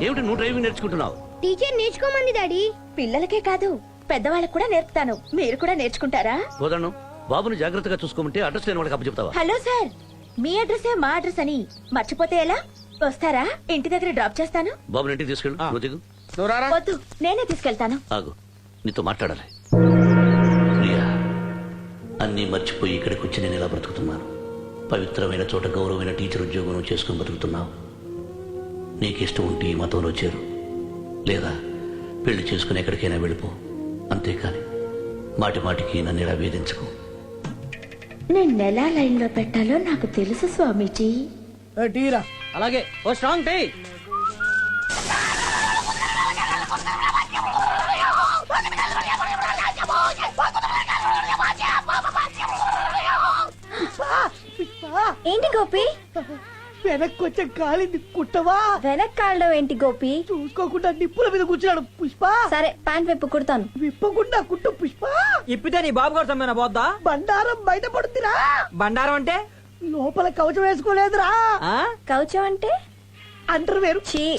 ఏమిటి నువ్వు డ్రైవింగ్ నేర్చుకుంటున్నావు? టీచర్ నేర్చుకోమంది డాడీ. పిల్లలకే కాదు పెద్దవాళ్ళకు కూడా నేర్పుతాను. మీరు కూడా నేర్చుకుంటారా? కోదండం బాబుని జాగ్రత్తగా చూసుకోమంటే అడ్రస్ లేని వాళ్ళకి అప్పచెప్తావా? Hello sir. మీ అడ్రసే మా అడ్రస్ అని. మర్చిపోతే ఎలా? వస్తారా? ఇంటి దగ్గర డ్రాప్ చేస్తాను? బాబుని ఇంటికి తీసుకెళ్ళు. ఆ. నువ్వు దిగు. నువ్వు రారా? వద్దు నేనే తీసుకెళ్తాను. ఆగు. నీతో మాట్లాడాలి. ప్రియా అన్నీ మర్చిపోయి ఇక్కడికి వచ్చి నేను ఇలా బ్రతుకుతున్నాను? పవిత్రమైన చోట గౌరవమైన టీచర్ ఉద్యోగం చేసుకుని బ్రతుకుతున్నావు. నీకు ఇష్టం ఉంటే ఈ మతంలో చేరు. లేదా పెళ్ళి చేసుకుని ఎక్కడికైనా వెళ్ళిపో. అంతేకాని మాటి మాటికి నన్ను ఇలా వేధించకు. నేను ఎలా లైన్లో పెట్టాలో నాకు తెలుసు స్వామీజీ. టీరా అలాగే. Oh strong tea. ఏంటి గోపి? వెనక్కి వచ్చే కాలింది కుట్టవా? వెనక్కాళ్ళలో ఏంటి గోపి? చూసుకోకుండా నిప్పుల మీద కూర్చున్నాడు పుష్ప. సరే ప్యాంట్ వైపు కుడతాను. విప్పకుండా కుట్టు పుష్ప. ఇప్పితే నీ బాబు కూడా సమ్మెన పోద్దా? బండారం బయట పడుతురా బండారం అంటే? లోపల కవచం వేసుకోలేదురా. ఆ? కౌచం అంటే? అంటారు వేరు. చీ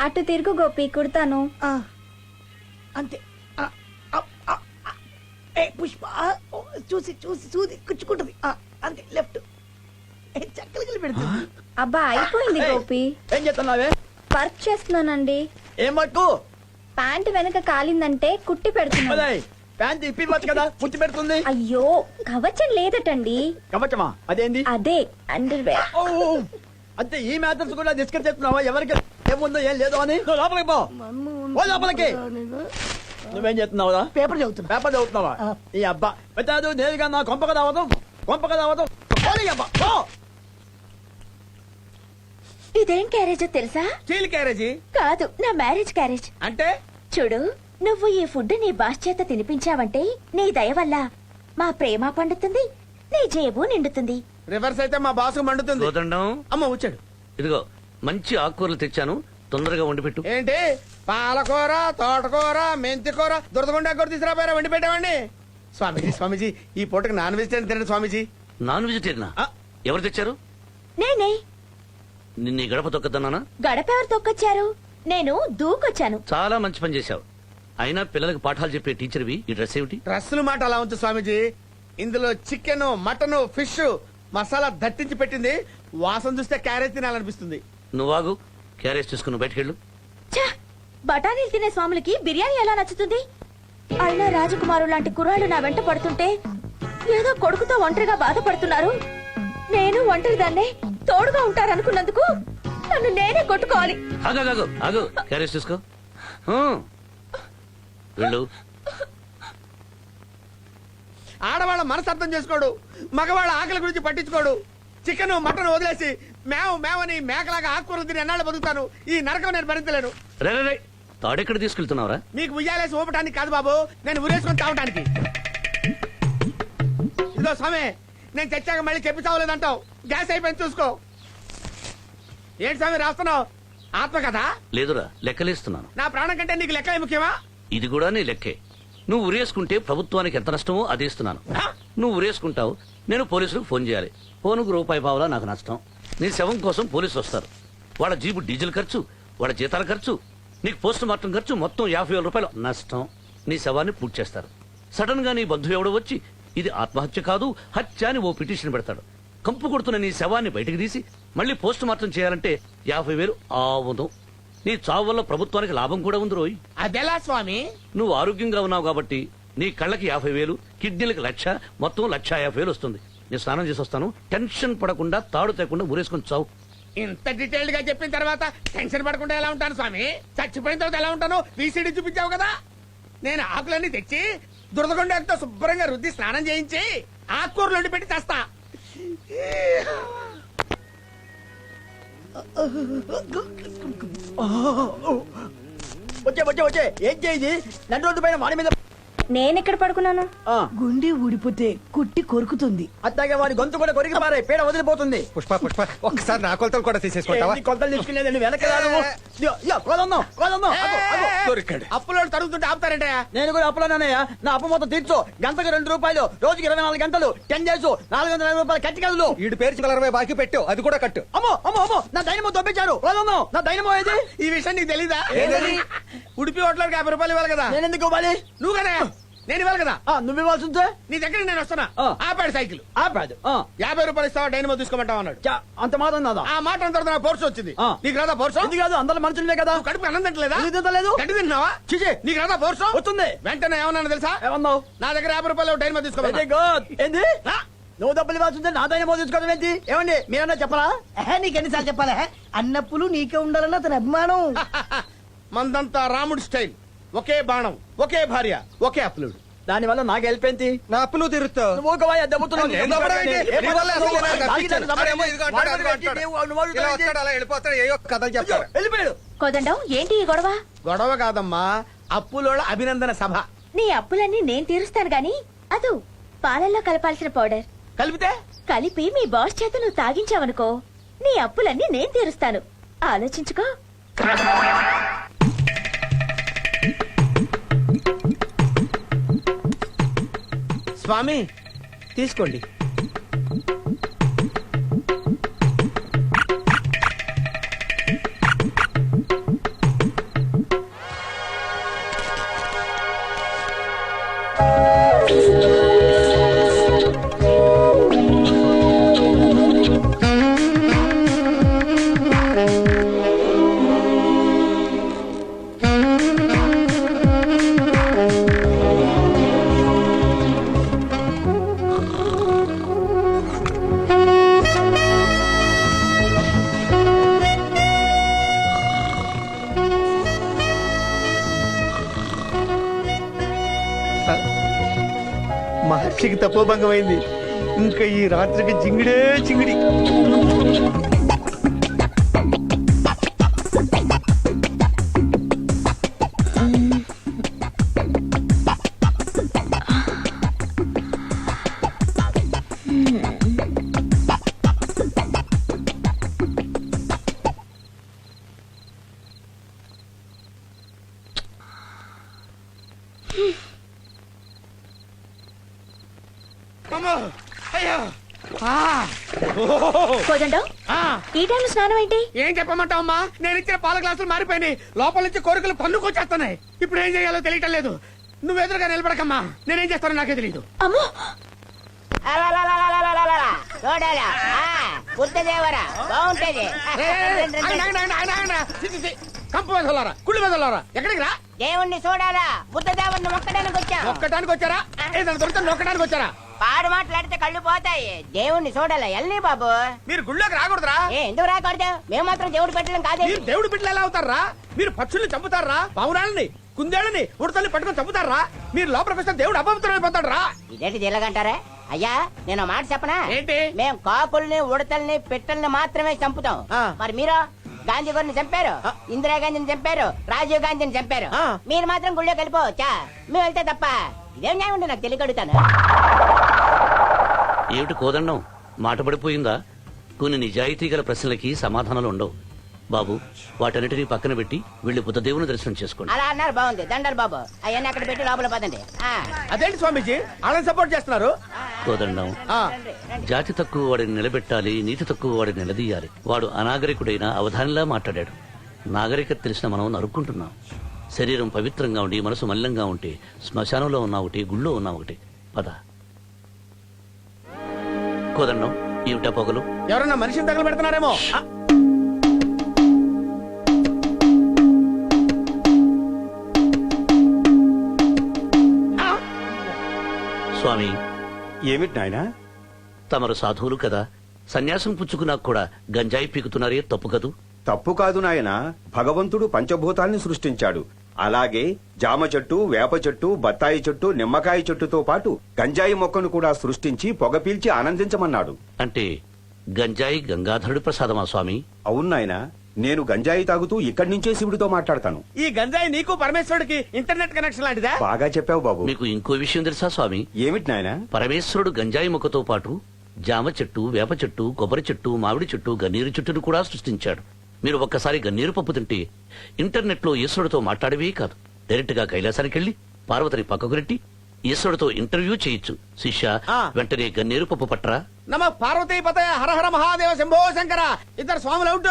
అటు తిరుగు గోపి కుడతాను. ఆ, అంతే. ఆ, ఆ, ఆ, ఆ. ఏ పుష్ప ఆ, ఓ, చూసి చూసి చూసి కుచ్చుకుంటది. ఆ, అంతే లెఫ్ట్. చక్కలు పెడుతుంది అబ్బా అయిపోయింది గోపి. ఏం చేస్తున్నావే? వర్క్ చేస్తున్నానండి. ఏం పట్టు ప్యాంట్ వెనక కాలిందంటే కుట్టి పెడుతున్నాను. అదే ప్యాంట్ ఇప్పివచ్చు కదా పుచ్చి పెడుతుంది. అయ్యో కవచం లేదటండి. కవచమా? అదేంది? అదే అండర్ వేర్. అంతే ఈ మ్యాటర్స్ కూడా డిస్కస్ చేస్తున్నావా? ఎవరికి ఏముందో ఏం లేదో అని? నువ్వు లోపలికి పో. ఓ లోపలికి. నువ్వేం చేస్తున్నావురా? పేపర్ చదువుతున్నా. పేపర్ చదువుతున్నావా. ఈ అబ్బా పెద్దాదు నేరుగా నా కొంపక రావడం కొంపక రావడం అబ్బా పో. ఇదేం క్యారేజో తెలుసా? స్టీల్ క్యారేజీ? కాదు నా మ్యారేజ్ క్యారేజ్. అంటే? చూడు నువ్వు ఈ ఫుడ్ నీ బాస్ చేత తినిపించావంటే నీ దయ వల్ల మా ప్రేమ పండుతుంది నీ జేబు నిండుతుంది. రివర్స్ అయితే మా బాసు మండుతుంది. అమ్మ వచ్చాడు. ఇదిగో మంచి ఆకుకూరలు తెచ్చాను. తొందరగా వండి పెట్టు. ఏంటి? పాలకూర తోటకూర మెంతికూర దురదగుండా కూర తీసుకురాపోయారా? వండి పెట్టామండి. స్వామీజీ స్వామీజీ ఈ పూటకి నాన్ వెజిటేరియన్ తినండి స్వామీజీ. నాన్ వెజిటేరియనా. ఎవరు తెచ్చారు? నేనే. నిన్న గడప తొక్కద్దన్నానా గడప ఎవరు తొక్కొచ్చారు? నేను దూకొచ్చాను. చాలా మంచి పని చేశావు. అయినా పిల్లలకు పాఠాలు చెప్పే టీచర్వి ఈ డ్రెస్ ఏమిటి? డ్రస్సుల మాట అలా ఉంచు స్వామీజీ. ఇందులో చికెన్ మటన్ ఫిష్ మసాలా దట్టించి పెట్టింది. వాసన చూస్తే క్యారెట్ తినాలనిపిస్తుంది. నువ్వాగు క్యారేజ్ తీసుకుని బయటకెళ్ళు. ఛ! బఠానీలు తినే స్వాములకి బిర్యానీ ఎలా నచ్చుతుంది? అయినా రాజకుమారు లాంటి కుర్రాళ్ళు నా వెంట పడుతుంటే ఏదో కొడుకుతో ఒంటరిగా బాధపడుతున్నారు. నేను ఒంటరి దాన్నే తోడుగా ఉంటారనుకున్నందుకు నన్ను నేనే కొట్టుకోవాలి. ఆగు ఆగు, ఆగు ఆగు. క్యారేజ్ తీసుకో ఆ. వెళ్ళు. ఆడవాళ్ళ మనసు అర్థం చేసుకోడు. మగవాళ్ళ ఆకలి గురించి పట్టించుకోడు. చికెన్ మటన్ వదిలేసి మేవ మేవని మేకలాగా ఆకుకూరలు తిని ఎన్నాళ్ళు బతుకుతాను? ఈ నరకం నేను భరించలేను. రే రే, రే తాడెక్కడ తీసుకెళ్తున్నావురా? మీకు ఉయ్యాలేసి ఊపటానికి కాదు బాబు. నేను ఉరేసుకొని తాగటానికి. ఇదో స్వామి నేను చచ్చాక మళ్ళీ చెప్పి చావలేదంటావు గ్యాస్ అయిపోయింది చూసుకో. ఏంటి స్వామి రాస్తున్నావు? ఆత్మ కదా లేదురా లెక్కలేస్తున్నాను. నా ప్రాణం కంటే నీకు లెక్క ముఖ్యమా? ఇది కూడా నీ లెక్కే. నువ్వు ఉరేసుకుంటే ప్రభుత్వానికి ఎంత నష్టమో అది ఇస్తున్నాను. నువ్వు ఉరేసుకుంటావు నేను పోలీసులకు ఫోన్ చేయాలి. ఫోనుకు రూపాయి పావులా నాకు నష్టం. నీ శవం కోసం పోలీసులు వస్తారు. వాళ్ళ జీబు డీజిల్ ఖర్చు వాళ్ళ జీతాల ఖర్చు నీకు పోస్ట్ మార్టం ఖర్చు మొత్తం యాభై వేల రూపాయలు నష్టం. నీ శవాన్ని పూర్తి చేస్తారు. సడన్గా నీ బంధువు ఎవడో వచ్చి ఇది ఆత్మహత్య కాదు హత్య అని ఓ పిటిషన్ పెడతాడు. కంపు కొడుతున్న నీ శవాన్ని బయటికి తీసి మళ్ళీ పోస్ట్ మార్టం చేయాలంటే యాభై వేలు ఆవును నీ చావు వల్ల ప్రభుత్వానికి లాభం కూడా ఉంది రోయ్. అదెలా స్వామి? నువ్వు ఆరోగ్యంగా ఉన్నావు కాబట్టి నీ కళ్ళకి యాభై వేలు కిడ్నీలకు లక్ష మొత్తం లక్ష యాభై వేలు వస్తుంది. నేను స్నానం చేసి వస్తాను. టెన్షన్ పడకుండా తాడు తేకుండా ఊరేసుకొని చావు. ఇంత డీటెయిల్డ్గా చెప్పిన తర్వాత టెన్షన్ పడకుండా ఎలా ఉంటాను స్వామి? చచ్చిపోయిన తర్వాత ఎలా ఉంటాను? వీసీడీ చూపించావు కదా? నేను ఆకులన్నీ తెచ్చి దురదగొండతో శుభ్రంగా రుద్ది స్నానం చేయించి ఆకుకూరలు వండి పెట్టి తెస్తా. వచ్చే వచ్చే వచ్చే. ఏం చేయి నన్ను రోజు పైన వాడి మీద నేనెక్కడ పడుకున్నాను? ఆ, గుండె ఊడిపోతే కుట్టి కొరుకుతుంది. అట్లాగే వాడి గొంతు కూడా కొరికి పారే పేడ వదిలిపోతుంది. పుష్ప పుష్ప ఒక్కసారి నా కొలతలు కూడా తీసేసుకుంటావా ఏంటి కొలతలు తీసుకునేదండి? వెనక దొరికాడు. అప్పులో తరుగుతుంటే ఆపుతారంటే? నేను కూడా అప్పులోనయ్యా నా అప్పు మొత్తం తీర్చు. గంటకు రెండు రూపాయలు రోజుకి ఇరవై నాలుగు గంటలు. టెన్ డేస్ నాలుగు వందల యాభై రూపాయలు కట్టి కదలు. వీడి పేరు అరవై బాకీ పెట్టు అది కూడా కట్టు. అమ్మో అమ్మో అమ్మో. నా దైనమో దొబ్బించారు కోదన్నాం నా దైనమో ఏది? ఈ విషయం నీకు తెలీదా? ఉడిపి హోటల్కి యాభై రూపాయలు ఇవ్వాలి కదా. నేను ఎందుకు ఇవ్వాలి? నువ్వు కదా. నేను ఇవ్వాలి కదా. ఆ, నువ్వు ఇవ్వాల్సి ఉంటే? నీ దగ్గరికి నేను వస్తున్నా. ఆ. ఆపాడు సైకిల్. ఆపాదు ఆ, యాభై రూపాయలు ఇస్తావా డైనమో తీసుకోమంటావు అన్నాడు. చా, అంత మాత్రం నాదా ఆ మాట తర్వాత నాకు పోర్సు వచ్చింది. నీకు రాదా పోర్సు ఇది కాదు అందరు మనుషులే కదా. కడుపు అన్నం తింటలేదా? తింటలేదు? గడ్డి తింటున్నావా చిచి నీకు రాదా పోర్సు వస్తుంది. వెంటనే ఏమన్నా తెలుసా? ఏమన్నావు? నా దగ్గర యాభై రూపాయలు డైనమో గుడ్ ఏంది? నువ్వు డబ్బులు ఇవ్వాల్సి ఉంటే నా దైనమో తీసుకోవడం ఏంటి? ఏమండి మీరన్నా చెప్పరా ఎహే, నీకెన్నిసార్లు చెప్పాలా? అన్నప్పులు నీకే ఉండాలన్న అతని అభిమానం. మందంతా రాముడి స్టైల్. ఒకే బాణం ఒకే భార్య ఒకే అప్లుడు. దాని వల్ల నాకు ఏంటి? నా అప్పులు తీరుస్తావు నువ్వు ఒక వాయి దెబ్బతున్నావు. నేను దొబ్బడం ఏంటి? ఏ నీ వల్ల అసలు నువ్వు నాకు తాగి అనిపించదు. నన్ను అరేమో ఇదిగో అంటాడు, వాడు అదిగో పెట్టి అంటాడు. నువ్వు- నువ్వు ఇలా అడుగుతావు వస్తాడు, అలా వెళ్ళిపోతాడు ఏయో కథలు ఏంటి? చెప్తారు వెళ్ళిపోయాడు. కోదండం ఏంటి ఈ గొడవ? గొడవ కాదమ్మా అప్పులోళ్ళ అభినందన సభ. నీ అప్పులన్నీ నేను తీరుస్తాను గాని అదు పాలల్లో కలపాల్సిన పౌడర్. కలిపితే? కలిపి మీ బాస్ చేత నువ్వు తాగించావనుకో నీ అప్పులన్నీ నేను తీరుస్తాను. ఆలోచించుకో. స్వామి తీసుకోండి. మహర్షికి తపోభంగం అయింది ఇంకా ఈ రాత్రికి జింగిడే జింగిడి. అమ్మో! అయ్యో! ఆ! ఓహో! కోదండం ఆ! ఈ టైంలో స్నానం ఏంటి? ఏం చెప్పమంటావమ్మా? నేను ఇచ్చిన పాల గ్లాసులు మారిపోయినాయి. లోపల నుంచి కోరికలు పన్నుకొచ్చేస్తున్నాయి ఇప్పుడు ఏం చేయాలో తెలియటం లేదు. నువ్వు ఎదురుగా నిలబడకమ్మా. నేనేం చేస్తానో నాకే తెలియదు అమ్మో! చూడాలా బుద్ధదేవరా బాగుంటది కంపు మెదలారా కుళ్ళు మెదలారా ఎక్కడికి రా? దేవుణ్ణి చూడాలా? బుద్ధదేవుని మొక్కడానికి వచ్చాం ఒక్కటానికి వచ్చారా ఏదైనా దొరికితే నొక్కడానికి వచ్చారా పాడు మాట్లాడితే కళ్ళు పోతాయి. దేవుణ్ణి చూడాలా ఎల్ని బాబు? మీరు గుళ్ళోకి రాకూడదురా. ఏ ఎందుకు రాకూడదు? మేము మాత్రం దేవుడు పెట్టడం కాదే మీరు దేవుడి బిడ్డలు ఎలా అవుతారా? మీరు పక్షుల్ని చంపుతారా? పౌరాలని కుందేళ్ళని ఉడతల్ని పట్టుకొని చంపుతారా? మీరు లోపలికి వస్తే దేవుడు అపవిత్రం అయిపోతాడు ఇదేంటి జిల్లగంటారా అయ్యా నేను మాట చెప్పనా? ఏంటి? మేము కాకుల్ని ఉడతల్ని పిట్టల్ని మాత్రమే చంపుతాం. మరి మీరు? గాంధీ గారిని చంపారు? ఇందిరాగాంధీని చంపారు? రాజీవ్ గాంధీని చంపారు. మీరు మాత్రం గుళ్ళోకి వెళ్ళిపోవచ్చా మేము వెళ్తే తప్ప. ఇదేం న్యాయం నాకు తెలియకడుగుతాను ఏమిటి కోదండం? మాట పడిపోయిందా? కొన్ని నిజాయితీ గల ప్రశ్నలకి సమాధానాలు ఉండవు. బాబు వాటన్నిటినీ పక్కన పెట్టి వెళ్ళి బుద్ధదేవుని దర్శనం చేసుకోండి. అలా అన్నారు బాగుంది. దండలు బాబు. అవన్నీ అక్కడ పెట్టి లోపల పదండి. ఆ. అదేంటి స్వామీజీ? సపోర్ట్ చేస్తున్నారు? కోదండం ఆ, జాతి తక్కువ వాడిని నిలబెట్టాలి నీతి తక్కువ వాడిని నిలదీయాలి. వాడు అనాగరికుడైన అవధానిలా మాట్లాడాడు. నాగరికత తెలిసిన మనం నరుక్కుంటున్నాం. శరీరం పవిత్రంగా ఉండి మనసు మల్లంగా ఉంటే శ్మశానంలో ఉన్న ఒకటి గుళ్ళో ఉన్న ఒకటి. పద. కోదండం ఏమిటా పొగలు. ఎవరన్నా మనిషిని తగలు పెడుతున్నారేమో? ఆ, స్వామి ఏమిటి నాయనా? తమరు సాధువులు కదా సన్యాసం పుచ్చుకున్నా కూడా గంజాయి పీకుతున్నారే తప్పు కదూ? తప్పు కాదు నాయనా భగవంతుడు పంచభూతాల్ని సృష్టించాడు. అలాగే జామ చెట్టు వేప చెట్టు బత్తాయి చెట్టు నిమ్మకాయ చెట్టుతో పాటు గంజాయి మొక్కను కూడా సృష్టించి పొగ పీల్చి ఆనందించమన్నాడు. అంటే గంజాయి గంగాధరుడి ప్రసాదమా స్వామి? అవును నాయనా నేను గంజాయి తాగుతూ ఇక్కడి నుంచే శివుడితో మాట్లాడతాను. ఈ గంజాయి నీకు పరమేశ్వరుడికి ఇంటర్నెట్ కనెక్షన్ లాంటిదా? బాగా చెప్పావు బాబు. మీకు ఇంకో విషయం తెలుసా స్వామి? ఏమిటి నాయనా? పరమేశ్వరుడు గంజాయి మొక్కతో పాటు జామ చెట్టు వేప చెట్టు కొబ్బరి చెట్టు మామిడి చెట్టు గన్నీరు చెట్టును కూడా సృష్టించాడు. మీరు ఒక్కసారి గన్నీరు పప్పు తింటే ఇంటర్నెట్లో ఈశ్వరుడితో మాట్లాడవే కాదు. డైరెక్ట్గా కైలాసానికి వెళ్ళి పార్వతిని పక్కకు నెట్టి ఈశ్వరుడితో ఇంటర్వ్యూ చేయొచ్చు. శిష్య ఆ. వెంటనే గన్నీరు పప్పు పట్రా. నమ పార్వతీ పతయ హర హర మహాదేవ శంభో శంకర. ఇద్దరు స్వాములు అవుట్.